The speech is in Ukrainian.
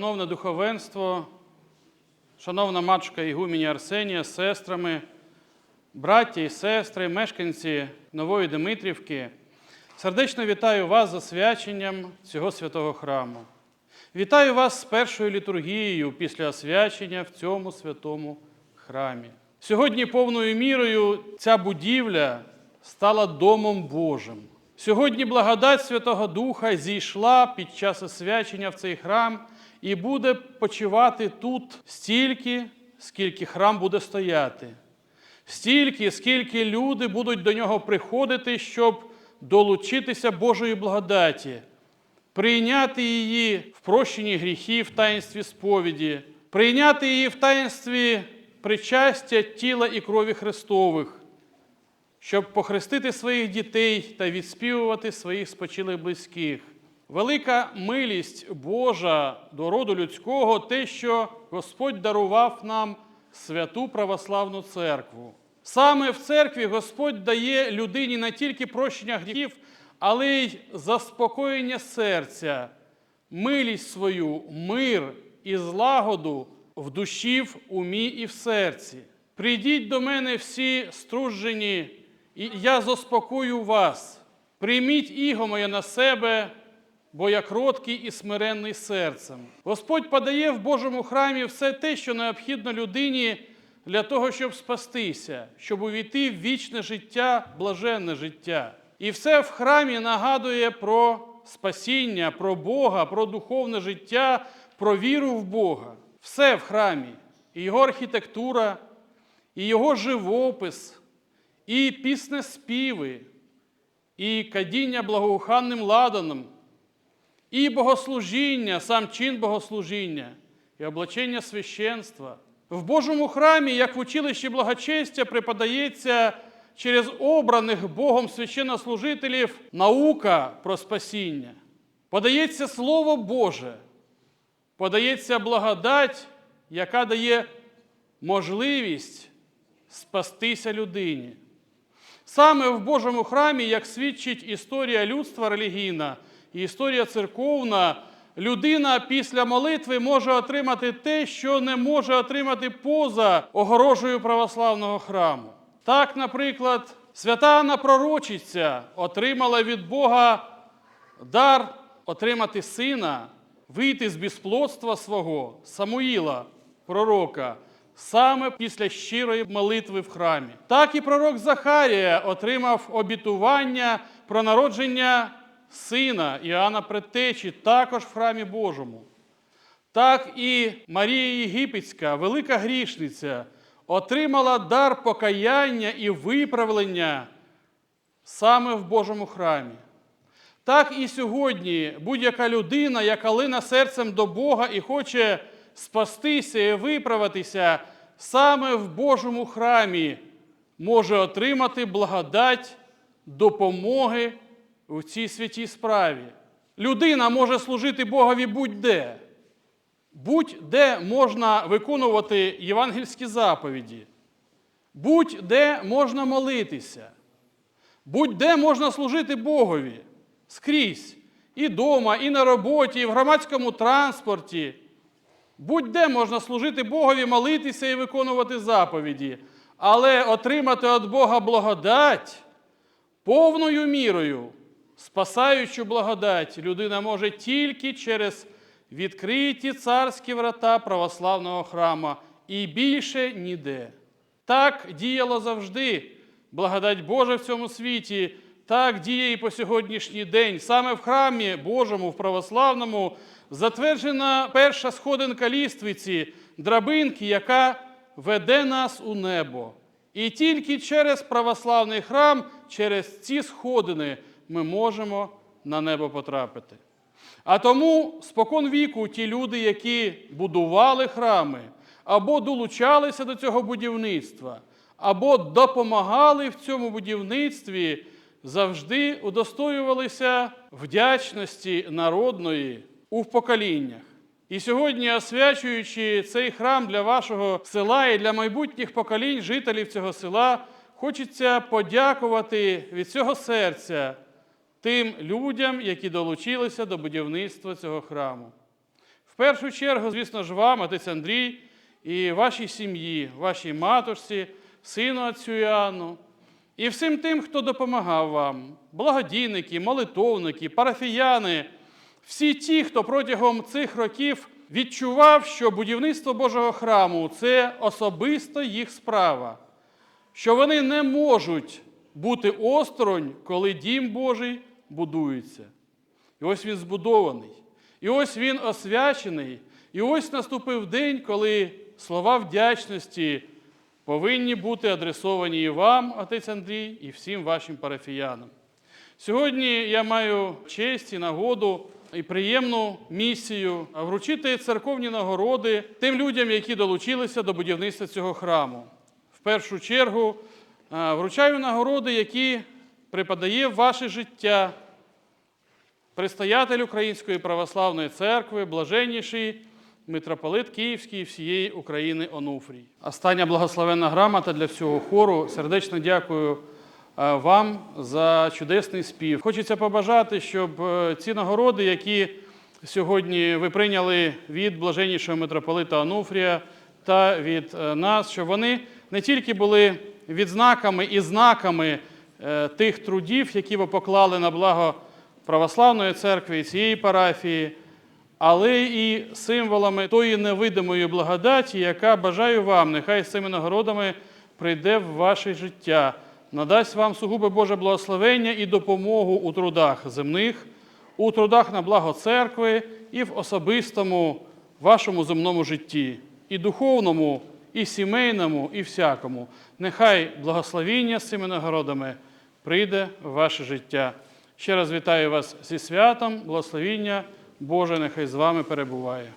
шановне духовенство, шановна матушка Ігумені Арсенія з сестрами, браття і сестри, мешканці Нової Димитрівки, сердечно вітаю вас за свяченням цього святого храму. Вітаю вас з першою літургією після освячення в цьому святому храмі. Сьогодні повною мірою ця будівля стала домом Божим. Сьогодні благодать Святого Духа зійшла під час освячення в цей храм і буде почивати тут стільки, скільки храм буде стояти, стільки, скільки люди будуть до нього приходити, щоб долучитися Божої благодаті, прийняти її в прощенні гріхів в таїнстві сповіді, прийняти її в таїнстві причастя тіла і крові Христових щоб похрестити своїх дітей та відспівувати своїх спочилих близьких. Велика милість Божа до роду людського, те, що Господь дарував нам святу православну церкву. Саме в церкві Господь дає людині не тільки прощення гріхів, але й заспокоєння серця, милість свою, мир і злагоду в душі, в умі і в серці. Прийдіть до мене всі струджені, і я заспокою вас. Прийміть іго моє на себе, бо я кроткий і смиренний серцем. Господь подає в Божому храмі все те, що необхідно людині для того, щоб спастися, щоб увійти в вічне життя, блаженне життя. І все в храмі нагадує про спасіння, про Бога, про духовне життя, про віру в Бога. Все в храмі, і його архітектура, і його живопис і піснеспіви, і кадіння благоуханним ладаном, і богослужіння, сам чин богослужіння, і облачення священства. В Божому храмі, як в училищі благочестя, преподається через обраних Богом священнослужителів наука про спасіння. Подається Слово Боже, подається благодать, яка дає можливість спастися людині. Саме в Божому храмі, як свідчить історія людства релігійна і історія церковна, людина після молитви може отримати те, що не може отримати поза огорожею православного храму. Так, наприклад, свята Анна Пророчиця отримала від Бога дар отримати сина, вийти з безплодства свого, Самуїла, пророка саме після щирої молитви в храмі. Так і пророк Захарія отримав обітування про народження сина Іоанна Предтечі також в храмі Божому. Так і Марія Єгипетська, велика грішниця, отримала дар покаяння і виправлення саме в Божому храмі. Так і сьогодні будь-яка людина, яка лина серцем до Бога і хоче спастися і виправитися саме в Божому храмі, може отримати благодать допомоги в цій святій справі. Людина може служити Богові будь-де. Будь-де можна виконувати євангельські заповіді, будь-де можна молитися, будь-де можна служити Богові скрізь, і вдома, і на роботі, і в громадському транспорті. Будь-де можна служити Богові, молитися і виконувати заповіді, але отримати від Бога благодать повною мірою, спасаючу благодать, людина може тільки через відкриті царські врата православного храма і більше ніде. Так діяло завжди благодать Божа в цьому світі. Так діє і по сьогоднішній день. Саме в храмі Божому, в православному, затверджена перша сходинка ліствиці, драбинки, яка веде нас у небо. І тільки через православний храм, через ці сходини ми можемо на небо потрапити. А тому спокон віку ті люди, які будували храми, або долучалися до цього будівництва, або допомагали в цьому будівництві завжди удостоювалися вдячності народної у поколіннях. І сьогодні, освячуючи цей храм для вашого села і для майбутніх поколінь жителів цього села, хочеться подякувати від цього серця тим людям, які долучилися до будівництва цього храму. В першу чергу, звісно ж, вам, отець Андрій, і вашій сім'ї, вашій матушці, сину отцю Іоанну, і всім тим, хто допомагав вам, благодійники, молитовники, парафіяни, всі ті, хто протягом цих років відчував, що будівництво Божого храму це особисто їх справа, що вони не можуть бути осторонь, коли дім Божий будується. І ось він збудований. І ось він освячений. І ось наступив день, коли слова вдячності повинні бути адресовані і вам, отець Андрій, і всім вашим парафіянам. Сьогодні я маю честь і нагоду і приємну місію вручити церковні нагороди тим людям, які долучилися до будівництва цього храму. В першу чергу вручаю нагороди, які припадає в ваше життя предстоятель Української православної церкви, блаженніший митрополит Київський і всієї України Онуфрій. Остання благословенна грамота для всього хору. Сердечно дякую е, вам за чудесний спів. Хочеться побажати, щоб е, ці нагороди, які сьогодні ви прийняли від блаженнішого митрополита Онуфрія та від е, нас, щоб вони не тільки були відзнаками і знаками тих трудів, які ви поклали на благо православної церкви і цієї парафії, але і символами тої невидимої благодаті, яка бажаю вам, нехай з цими нагородами прийде в ваше життя, надасть вам сугубе Боже благословення і допомогу у трудах земних, у трудах на благо церкви і в особистому вашому земному житті, і духовному, і сімейному, і всякому. Нехай благословіння з цими нагородами прийде в ваше життя. Ще раз вітаю вас зі святом, благословіння Боже, нехай з вами перебуває.